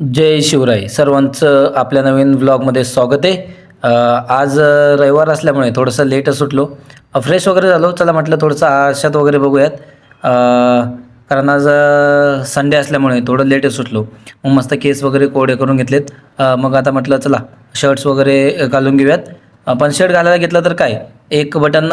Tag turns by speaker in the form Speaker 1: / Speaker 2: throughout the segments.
Speaker 1: जय शिवराय. सर्वांचं आपल्या नवीन व्लॉगमध्ये स्वागत आहे. आज रविवार असल्यामुळे थोडंसं लेटच सुटलो. फ्रेश वगैरे झालो. चला म्हटलं थोडंसं आरशात वगैरे बघूयात. कारण आज संडे असल्यामुळे थोडं लेटच सुटलो. मग मस्त केस वगैरे कोडे करून घेतलेत. मग आता म्हटलं चला शर्ट्स वगैरे घालून घेऊयात. पण शर्ट घालायला घेतलं तर काय? एक बटन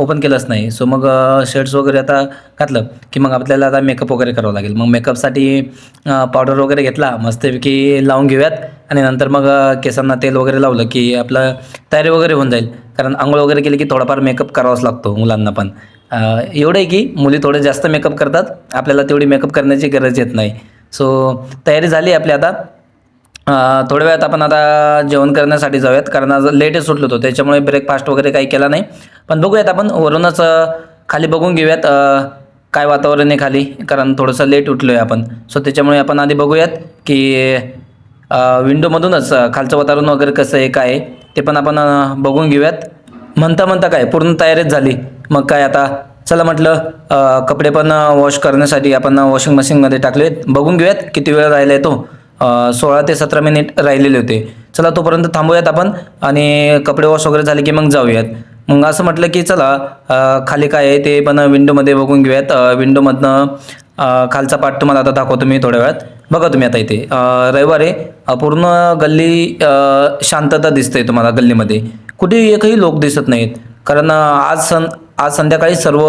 Speaker 1: ओपन केलंच नाही. सो मग शर्ट्स वगैरे आता घातलं की मग आपल्याला आता मेकअप वगैरे करावं लागेल. मग मेकअपसाठी पावडर वगैरे घेतला मस्तपैकी लावून घेऊयात. आणि नंतर मग केसांना तेल वगैरे लावलं की आपलं तयारी वगैरे होऊन जाईल. कारण आंघोळ वगैरे केली की थोडाफार मेकअप करावाच लागतो मुलांना पण. एवढं आहे की मुली थोडे जास्त मेकअप करतात. आपल्याला तेवढी मेकअप करण्याची गरज येत नाही. सो तयारी झाली आपली आता. थोड्या वेळात आपण आता जेवण करण्यासाठी जाऊयात कारण आज लेटच सुटलो होतो त्याच्यामुळे ब्रेकफास्ट वगैरे काही केला नाही. पण बघूयात आपण वरूनच खाली बघून घेऊयात काय वातावरण आहे खाली कारण थोडंसं लेट उठलो आहे आपण. सो त्याच्यामुळे आपण आधी बघूयात की विंडोमधूनच खालचं वातावरण वगैरे कसं आहे काय आहे, ते पण आपण बघून घेऊयात. म्हणता म्हणता काय पूर्ण तयारीच झाली. मग काय आता चला म्हटलं कपडे पण वॉश करण्यासाठी आपण वॉशिंग मशीनमध्ये टाकले बघून घेऊयात किती वेळ राहिला आहे तो. सोळा ते सतरा मिनिट राहिलेले होते. चला तोपर्यंत थांबूयात आपण आणि कपडे वॉश वगैरे झाले की मग जाऊयात. मग असं म्हटलं की चला खाली काय आहे ते पण विंडोमध्ये बघून घेऊयात. विंडोमधनं खालचा पाठ तुम्हाला आता दाखवतो मी थोड्या वेळात. बघा तुम्ही आता इथे. रविवारी रविवार आहे पूर्ण गल्ली शांतता दिसते तुम्हाला गल्लीमध्ये. कुठे एकही लोक दिसत नाहीत. कारण आज सण आज संध्याकाळी सर्व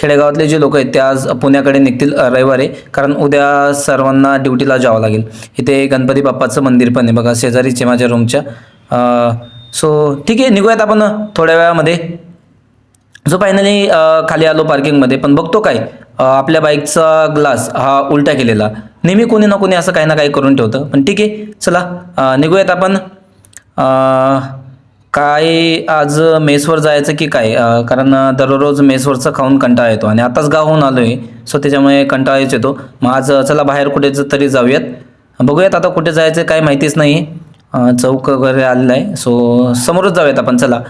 Speaker 1: खेडेगावातले जे लोक आहेत ते आज पुण्याकडे निघतील रविवारी. कारण उद्या सर्वांना ड्युटीला जावं लागेल. इथे गणपती बाप्पाचं मंदिर पण आहे बघा शेजारीचे माझ्या रूमच्या सो ठीक आहे निघूयात आपण थोड्या वेळामध्ये. जो फायनली खाली आलो पार्किंगमध्ये पण बघतो काय आपल्या बाईकचा ग्लास हा उलटा केलेला. नेहमी कोणी ना कोणी असं काही ना काही करून ठेवतं. पण ठीक आहे चला निघूयात आपण. काय आज मेसवर जायचं की काय? कारण दररोज मेसवरचं खाऊन कंटाळा येतो. आणि आताच गावहून आलो आहे सो त्याच्यामुळे कंटाळा येतो. मग आज चला बाहेर कुठे तरी जाऊयात. बघूयात आता कुठे जायचं काय माहितीच नाही. चौक वगैरे आलेला आहे सो समोरच जाऊयात आपण चला.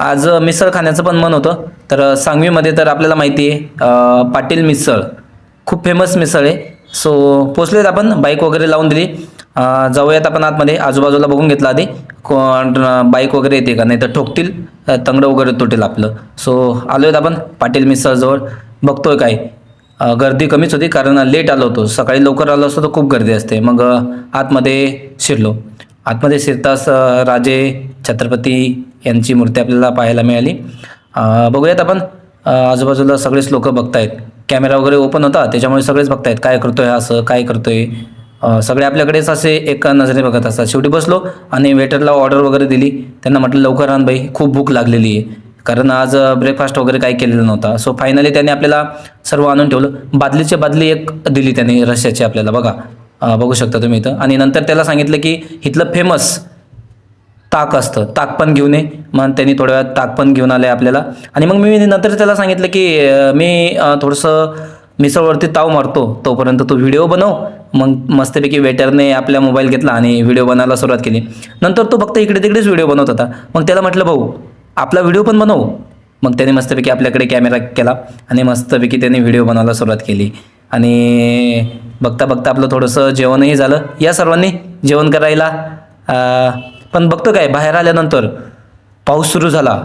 Speaker 1: आज मिसळ खाण्याचं पण मन होतं. तर सांगवीमध्ये तर आपल्याला माहिती आहे पाटील मिसळ. खूप फेमस मिसळ आहे. सो पोचलेत आपण बाईक वगैरे लावून दिली. जाऊयात आपण आतमध्ये. आजूबाजूला बघून घेतलं आधी. कोण बाईक वगैरे येते का? नाही तर ठोकतील तंगडं वगैरे तुटेल आपलं. सो आलो आहेत आपण पाटील मिसळजवळ बघतोय काय? गर्दी कमीच होती कारण लेट आलो होतो. सकाळी लवकर आलो असतो तर खूप गर्दी असते. मग आतमध्ये शिरलो. आतमध्ये शिरताच राजे छत्रपती यांची मूर्ती आपल्याला पाहायला मिळाली. बघूयात आपण. आजूबाजूला सगळेच लोक बघतायत. कॅमेरा वगैरे ओपन होता. त्याच्यामुळे सगळेच बघतायत. काय करतोय असं काय करतोय? सगळे आपल्याकडेच असे एका नजरे बघत असतात. शेवटी बसलो आणि वेटरला ऑर्डर वगैरे दिली. त्यांना म्हटलं लवकर आण बाई खूप भूक लागलेली आहे. कारण आज ब्रेकफास्ट वगैरे काही केलेलं नव्हता. सो फायनली त्यांनी आपल्याला सर्व आणून ठेवलं. बादलीची बादली एक दिली त्यांनी रशियाची आपल्याला. बघा बघू शकता तुम्ही इथं. आणि नंतर त्याला सांगितलं की इथलं फेमस ताक असतं. ताक पण घेऊन ये. मग त्यांनी थोड्या वेळात ताक पण घेऊन आले आपल्याला. आणि मग मी नंतर त्याला सांगितलं की मी थोडंसं मिसळवरती ताव मारतो तोपर्यंत तू व्हिडिओ बनव. मग मस्तपैकी वेटरने आपला मोबाईल घेतला आणि व्हिडिओ बनायला सुरुवात केली. नंतर तो फक्त इकडे तिकडेच व्हिडिओ बनवत होता. मग त्याला म्हटलं भाऊ आपला व्हिडिओ पण बनव. मग त्याने मस्तपैकी आपल्याकडे कॅमेरा केला आणि मस्तपैकी त्याने व्हिडिओ बनवायला सुरुवात केली. आणि बघता बघता आपलं थोडंसं जेवणही झालं. या सर्वांनी जेवण करायला पण बघतो काय बाहेर आल्यानंतर पाऊस सुरू झाला.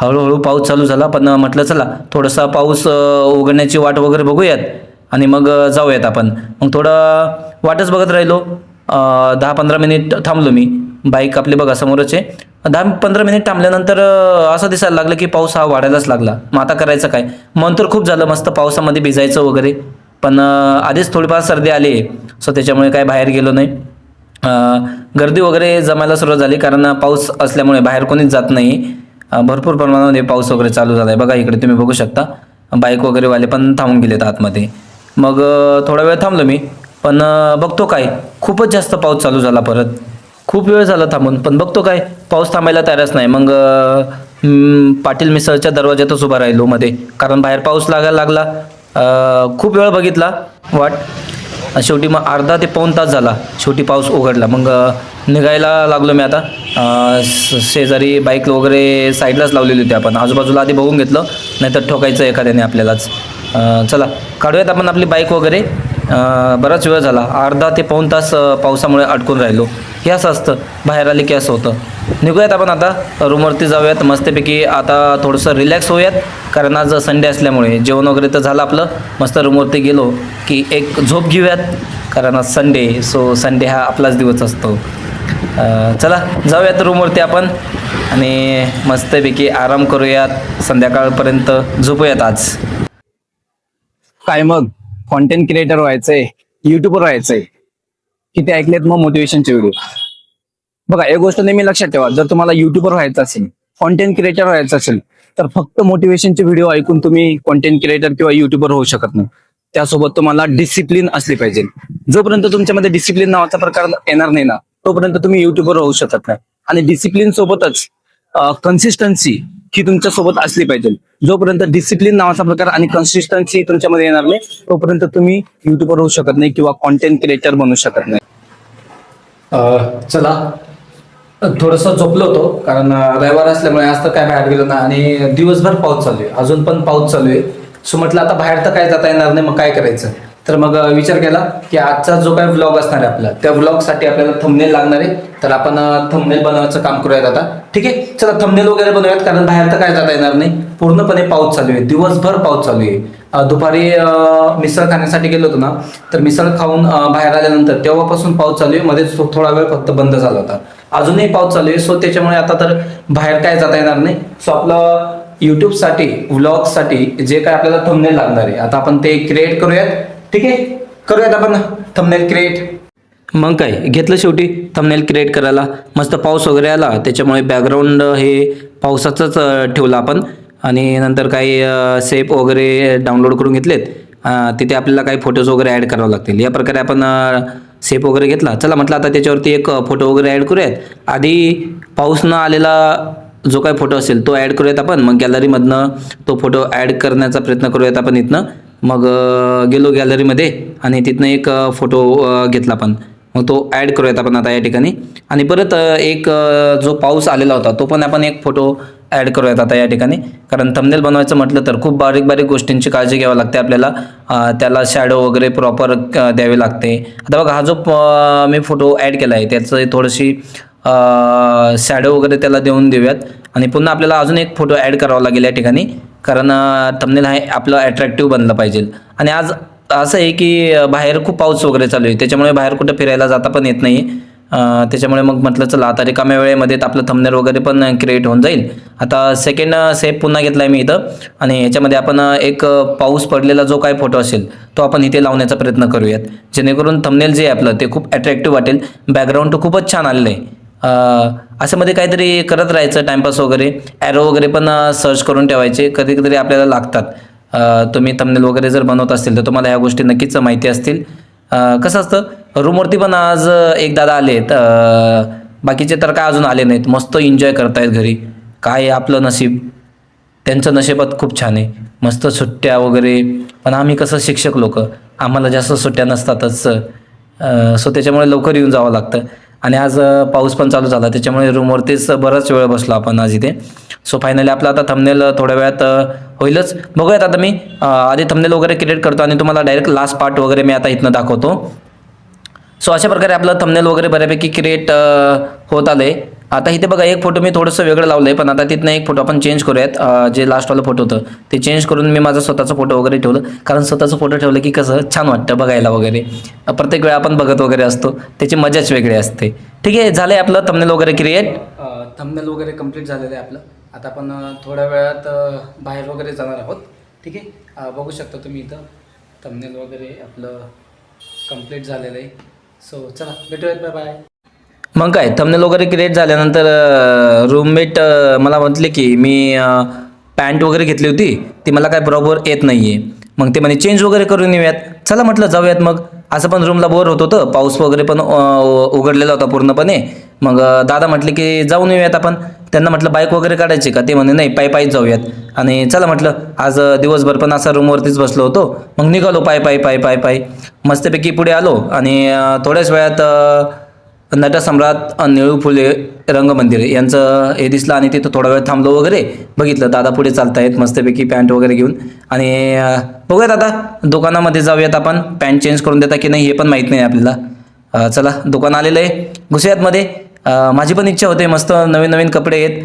Speaker 1: हळूहळू पाऊस चालू झाला पण म्हटलं चला थोडासा पाऊस उघडण्याची वाट वगैरे बघूयात आणि मग जाऊयात आपण. मग थोडं वाटच बघत राहिलो. दहा पंधरा मिनिट थांबलो मी. बाईक आपली बघा समोरच आहे. दहा पंधरा मिनिट थांबल्यानंतर असं दिसायला लागलं की पाऊस हा वाढायलाच लागला. मग आता करायचं काय? मन तर खूप झालं मस्त पावसामध्ये भिजायचं वगैरे. पण आधीच थोडीफार सर्दी आली सो त्याच्यामुळे काय बाहेर गेलो नाही. गर्दी वगैरे जमायला सुरुवात झाली कारण पाऊस असल्यामुळे बाहेर कोणीच जात नाही. भरपूर प्रमाणामध्ये पाऊस वगैरे चालू झाला आहे बघा इकडे तुम्ही बघू शकता. बाईक वगैरेवाले पण थांबून गेलेत आतमध्ये. मग थोडा वेळ थांबलो मी पण बघतो काय? खूपच जास्त पाऊस चालू झाला परत. खूप वेळ झाला थांबून पण बघतो काय? पाऊस थांबायला तयारच नाही. मग पाटील मिसळच्या दरवाज्यातच उभा राहिलो मध्ये. कारण बाहेर पाऊस लागायला लागला. खूप वेळ बघितला. वाट. शेवटी मग अर्धा ते पाऊण तास झाला. शेवटी पाऊस उघडला. मग निघायला लागलो मी आता. शेजारी बाईक वगैरे साईडलाच लावलेली होती आपण. आजूबाजूला आधी बघून घेतलं. नाहीतर ठोकायचं एखाद्याने आपल्यालाच. चला काढूयात आपण आपली बाईक वगैरे. बराच वेळ झाला. अर्धा ते पाऊण तास पावसामुळे अडकून राहिलो. हे असं असतं. बाहेर आले की असं होतं. निघूयात आपण आता. रूमवरती जाऊयात. मस्तपैकी आता थोडंसं रिलॅक्स होऊयात. कारण आज संडे असल्यामुळे जेवण वगैरे तर झालं आपलं. मस्त रूमवरती गेलो की एक झोप घेऊयात. कारण आज संडे सो संडे हा आपलाच दिवस असतो. चला जाऊयात रूमवरती आपण. आणि मस्तपैकी आराम करूयात. संध्याकाळपर्यंत झोपूयात आज.
Speaker 2: काय मग? कॉन्टेंट क्रिएटर व्हायचंय. युट्यूबर व्हायचंय. किती ऐकलेत मग मोटिवेशनचे व्हिडिओ बघा एक गोष्ट नेहमी लक्षात ठेवा जर तुम्हाला युट्यूबर व्हायचं असेल कॉन्टेंट क्रिएटर व्हायचं असेल तर फक्त मोटिवेशनचे व्हिडिओ ऐकून तुम्ही कॉन्टेंट क्रिएटर किंवा युट्यूबर होऊ शकत नाही. त्यासोबत तुम्हाला डिसिप्लिन असली पाहिजे. जोपर्यंत तुमच्यामध्ये डिसिप्लिन नावाचा प्रकार येणार नाही ना तोपर्यंत तुम्ही युट्यूबर होऊ शकत नाही. आणि डिसिप्लिन सोबतच कन्सिस्टन्सी ही तुमच्यासोबत असली पाहिजे. जोपर्यंत डिसिप्लिन नावाचा प्रकार आणि कन्सिस्टन्सी तुमच्यामध्ये येणार नाही तोपर्यंत तुम्ही युट्यूबर होऊ शकत नाही किंवा कॉन्टेंट क्रिएटर बनू शकत नाही.
Speaker 1: चला. थोडंसं झोपलो होतो कारण रविवार असल्यामुळे आज तर काय बाहेर गेलो ना आणि दिवसभर पाऊस चालू आहे. अजून पण पाऊस चालू आहे. सो म्हटलं आता बाहेर तर काय जाता येणार नाही मग काय करायचं? तर मग विचार केला की आजचा जो काय व्लॉग असणार आहे आपला त्या व्लॉगसाठी आपल्याला थंबनेल लागणार आहे. तर आपण थंबनेल बनवायचं काम करूयात आता. ठीक आहे? चला थंबनेल वगैरे बनवूयात कारण बाहेर तर काय जाता येणार नाही. पूर्णपणे पाऊस चालू आहे. दिवसभर पाऊस चालू आहे. दुपारी मिसळ खाण्यासाठी गेलो होतो ना तर मिसळ खाऊन बाहेर आल्यानंतर तेव्हापासून पाऊस चालू आहे. मध्ये थोडा वेळ फक्त बंद झाला होता. अजूनही पाऊस चालू आहे. सो त्याच्यामुळे आता तर बाहेर काय जाता येणार नाही. सो आपलं युट्यूबसाठी व्लॉगसाठी जे काय आपल्याला थंबनेल लागणार आहे आता आपण ते क्रिएट करूयात. ठीक आहे? करूयात आपण थंबनेल क्रिएट मग काय घेतलं शेवटी थंबनेल क्रिएट करायला. मस्त पाऊस वगैरे आला त्याच्यामुळे बॅकग्राऊंड हे पावसाचंच ठेवलं आपण. आणि नंतर काही सेप वगैरे डाउनलोड करून घेतलेत. तिथे आपल्याला काही फोटोज वगैरे ॲड करावे लागतील. या प्रकारे आपण सेप वगैरे घेतला. चला म्हटलं आता त्याच्यावरती एक फोटो वगैरे ॲड करूयात. आधी पाऊस न आलेला जो काही फोटो असेल तो ॲड करूयात आपण. मग गॅलरीमधनं तो फोटो ॲड करण्याचा प्रयत्न करूयात आपण इथनं. मग गेलो गॅलरीमध्ये आणि तिथनं एक फोटो घेतला आपण. मग तो ॲड करूयात आपण आता या ठिकाणी. आणि परत एक जो पाऊस आलेला होता तो पण आपण एक फोटो ॲड करूयात आता या ठिकाणी. कारण थंबनेल बनवायचं म्हटलं तर खूप बारीक बारीक गोष्टींची काळजी घ्यावी लागते आपल्याला. त्याला शॅडो वगैरे प्रॉपर द्यावे लागते. आता बघा हा जो प- मी फोटो ॲड केला आहे त्याचं थोडीशी शॅडो वगैरे त्याला देऊन देऊयात. आणि पुन्हा आपल्याला अजून एक फोटो ॲड करावा लागेल या ठिकाणी. कारण थंबनेल हा आपलं अट्रॅक्टिव्ह बनलं पाहिजे. आणि आज असं आहे की बाहेर खूप पाऊस वगैरे चालू आहे. त्याच्यामुळे बाहेर कुठं फिरायला जाता पण येत नाही आहे त्याच्यामुळे मग म्हटलं चला आता रिकाम्या वेळेमध्ये तर आपलं थंबनेल वगैरे पण क्रिएट होऊन जाईल. आता सेकंड सेप पुन्हा घेतला आहे मी इथं. आणि याच्यामध्ये आपण एक पाऊस पडलेला जो काही फोटो असेल तो आपण इथे लावण्याचा प्रयत्न करूयात. जेणेकरून थंबनेल जे आहे आपलं ते खूप अट्रॅक्टिव्ह वाटेल. बॅकग्राऊंड तर खूपच छान आलेलं आहे. असं मध्ये काहीतरी करत राहायचं टाइमपास वगैरे. ॲरो वगैरे पण सर्च करून ठेवायचे. कधी कधी आपल्याला लागतात. तुम्ही थंबनेल वगैरे जर बनवत असतील तर तुम्हाला ह्या गोष्टी नक्कीच माहिती असतील. कसं असतं? रूमवरती पण आज एक दादा आलेत आहेत बाकीचे तर काय अजून आले नाहीत. मस्त एन्जॉय करतायत घरी. काय आहे आपलं नशीब? त्यांचं नशिबात खूप छान आहे. मस्त सुट्ट्या वगैरे. पण आम्ही कसं शिक्षक लोक? आम्हाला जास्त सुट्ट्या नसतातच सो त्याच्यामुळे लवकर येऊन जावं लागतं. आणि आज पाऊस पण चालू झाला. त्याच्यामुळे रूमवरतीच बराच वेळ बसलो आपण आज इथे. सो फायनली आपला आता थंबनेल थोड्या वेळात होईलच. बघूयात आता मी आधी थंबनेल वगैरे क्रिएट करतो आणि तुम्हाला डायरेक्ट लास्ट पार्ट वगैरे मी आता इथनं दाखवतो. सो अशा प्रकारे आपलं थंबनेल वगैरे बऱ्यापैकी क्रिएट होत आलं आहे आता इथे बघा एक फोटो मी थोडंसं वेगळं लावलंय पण आता तिथनं एक फोटो आपण चेंज करूयात. जे लास्टवालं फोटो होतं ते चेंज करून मी माझा स्वतःचा फोटो वगैरे ठेवलं. कारण स्वतःचा फोटो ठेवलं की कसं छान वाटतं बघायला वगैरे. प्रत्येक वेळा आपण बघत वगैरे असतो त्याची मजाच वेगळी असते. ठीक आहे झालंय आपलं थंबनेल वगैरे क्रिएट थंबनेल वगैरे कंप्लीट झालेलं आहे आपलं. आता आपण थोड्या वेळात बाहेर वगैरे जाणार आहोत. ठीक आहे? बघू शकता तुम्ही इथं. थंबनेल वगैरे आपलं कंप्लीट झालेलं आहे. सो चला भेटूयात. बाय बाय मग काय थंबनेल वगैरे क्रिएट झाल्यानंतर रूममेट मला म्हटले की मी पॅन्ट वगैरे घेतली होती ती मला काय बरोबर येत नाही आहे मग ते म्हणे चेंज वगैरे करून येऊयात. चला म्हटलं जाऊयात मग. असं पण रूमला बोर होत होतं. पाऊस वगैरे पण उघडलेला होता पूर्णपणे. मग दादा म्हटले की जाऊन येऊयात आपण. त्यांना म्हटलं बाईक वगैरे काढायची का? ते म्हणे नाही पायी पायीच जाऊयात. आणि चला म्हटलं आज दिवसभर पण असा रूमवरतीच बसलो होतो. मग निघालो पाय पाय पाय पाय पाय. मस्तपैकी पुढे आलो आणि थोड्याच वेळात नटसम्राट निळू फुले रंगमंदिर यांचं हे दिसलं आणि तिथं थोडा वेळ थांबलो वगैरे बघितलं. दादा पुढे चालतायत मस्तपैकी पॅन्ट वगैरे घेऊन. आणि बघूया बघूयात आता दुकानामध्ये जाऊयात आपण. पॅन्ट चेंज करून देता की नाही हे पण माहीत नाही आपल्याला. चला दुकान आलेलं आहे. घुसूयात मध्ये. माझी पण इच्छा होते मस्त नवीन नवीन कपडे आहेत.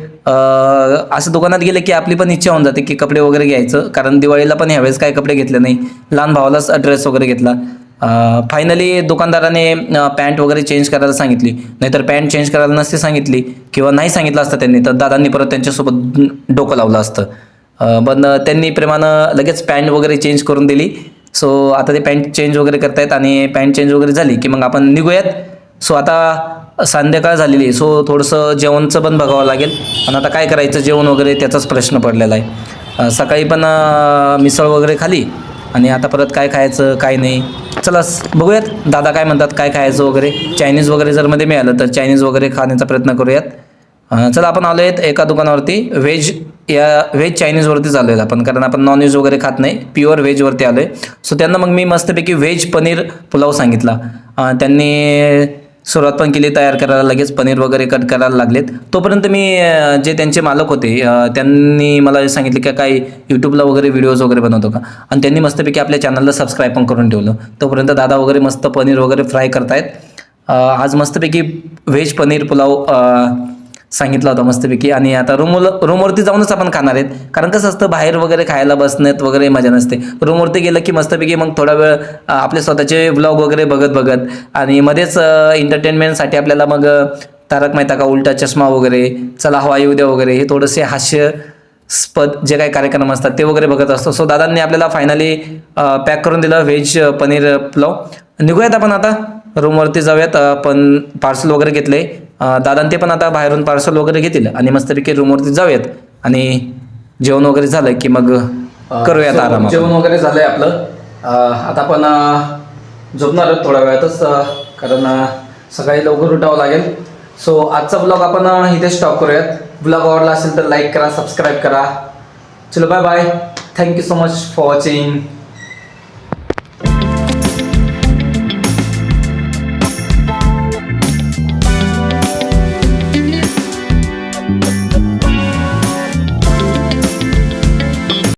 Speaker 1: असं दुकानात गेले की आपली पण इच्छा होऊन जाते की कपडे वगैरे घ्यायचं. कारण दिवाळीला पण ह्यावेळेस काय कपडे घेतले नाही. लहान भावालाच ड्रेस वगैरे घेतला. फायनली दुकानदाराने पॅन्ट वगैरे चेंज करायला सांगितली. नाहीतर पॅन्ट चेंज करायला नसते सांगितली किंवा नाही सांगितलं असतं त्यांनी तर दादांनी परत त्यांच्यासोबत डोकं लावलं असतं. पण त्यांनी प्रेमानं लगेच पॅन्ट वगैरे चेंज करून दिली. सो आता ते पॅन्ट चेंज वगैरे करतायत आणि पॅन्ट चेंज वगैरे झाली की मग आपण निघूयात. सो आता संध्याकाळ झालेली आहे. सो थोडंसं जेवणचं पण बघावं लागेल. आणि आता काय करायचं? जेवण वगैरे त्याचाच प्रश्न पडलेला आहे. सकाळी पण मिसळ वगैरे खाली. आणि आता परत काय खायचं काय नाही. चला बघूयात. दादा काय म्हणतात काय खायचं वगैरे. चायनीज वगैरे जर मध्ये मिळालं तर चायनीज वगैरे खाण्याचा प्रयत्न करूयात. चला आपण आलो आहेत एका दुकानावरती. व्हेज या व्हेज चायनीजवरतीच आलो आहेत आपण कारण आपण नॉनव्हेज वगैरे खात नाही. प्युअर व्हेजवरती आलो आहे सो त्यांना मग मी मस्तपैकी व्हेज पनीर पुलाव सांगितला. त्यांनी सुरुवात पण केली तयार करायला लगेच पनीर वगैरे कट करायला लागलेत. तोपर्यंत मी जे त्यांचे मालक होते त्यांनी मला सांगितले की काय यूट्यूबला वगैरे व्हिडिओज वगैरे बनवतो का? आणि त्यांनी मस्तपैकी आपल्या चॅनलला सबस्क्राईब पण करून ठेवलं. तोपर्यंत दादा वगैरे मस्त पनीर वगैरे फ्राय करतायत. आज मस्तपैकी व्हेज पनीर पुलाव सांगितला होता मस्तपैकी. आणि आता रूमवर रूमवरती जाऊनच आपण खाणार आहेत. कारण कसं असतं बाहेर वगैरे खायला बसण्यात वगैरे मजा नसते. रूमवरती गेलं की मस्तपैकी मग थोडा वेळ आपले स्वतःचे ब्लॉग वगैरे बघत बघत आणि मध्येच एंटरटेनमेंटसाठी आपल्याला मग तारक मेहता का उलटा चष्मा वगैरे चला हवा येऊ द्या वगैरे हे थोडेसे हास्य स्पद जे काही कार्यक्रम असतात ते वगैरे बघत असतो. सो दादांनी आपल्याला फायनली पॅक करून दिलं व्हेज पनीर पुलाव. निघूयात आपण आता? रूमवरती जाऊयात. आपण पार्सल वगैरे घेतले. दादां ते पण आता बाहेरून पार्सल वगैरे घेतील आणि मस्तपैकी रूमवरती जाऊयात आणि जेवण वगैरे झालं की मग करूयात आराम जेवण वगैरे झालंय आपलं. आता आपण झोपणार आहोत थोड्या वेळातच कारण सकाळी लवकर उठावं लागेल. सो आजचा ब्लॉग आपण इथे स्टॉप करूयात. ब्लॉग आवडला असेल तर लाईक करा सबस्क्राईब करा. चलो bye bye thank you so much for watching